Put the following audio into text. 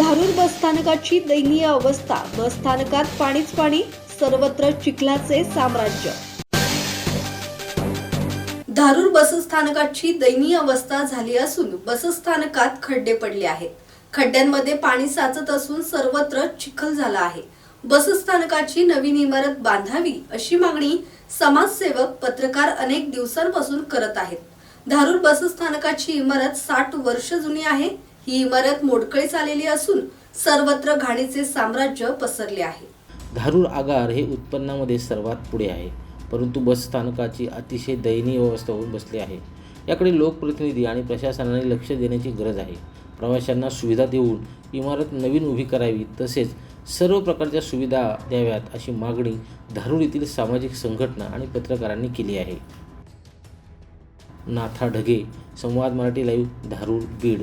धारूर बसस्थानकाची दयनीय अवस्था. बसस्थानकात पाणीच पाणी सर्वत्र चिखलाचे साम्राज्य. धारूर बसस्थानकाची दयनीय अवस्था झाली असून बसस्थानकात खड्डे पडले आहेत. खड्ड्यांमध्ये पाणी साचत असून सर्वत्र चिखल झाला आहे. बसस्थानकाची नवीन इमारत बांधावी अशी मागणी समाजसेवक पत्रकार अनेक दिवसांपासून करत आहेत. धारूर बसस्थानकाची इमारत साठ वर्ष जुनी आहे. ही इमारत मोडकळीस आलेली असून सर्वत्र घाणीचे साम्राज्य पसरले आहे. धारूर आगार हे उत्पन्नामध्ये सर्वात पुढे आहे परंतु बस स्थानकाची अतिशय दयनीय अवस्था होऊन बसली आहे. याकडे लोकप्रतिनिधी आणि प्रशासनाने लक्ष देण्याची गरज आहे. प्रवाशांना सुविधा देऊन इमारत नवीन उभी करावी तसेच सर्व प्रकारच्या सुविधा द्याव्यात अशी मागणी धारूर येथील सामाजिक संघटना आणि पत्रकारांनी केली आहे. नाथा ढगे संवाद मराठी लाईव्ह धारूर बीड.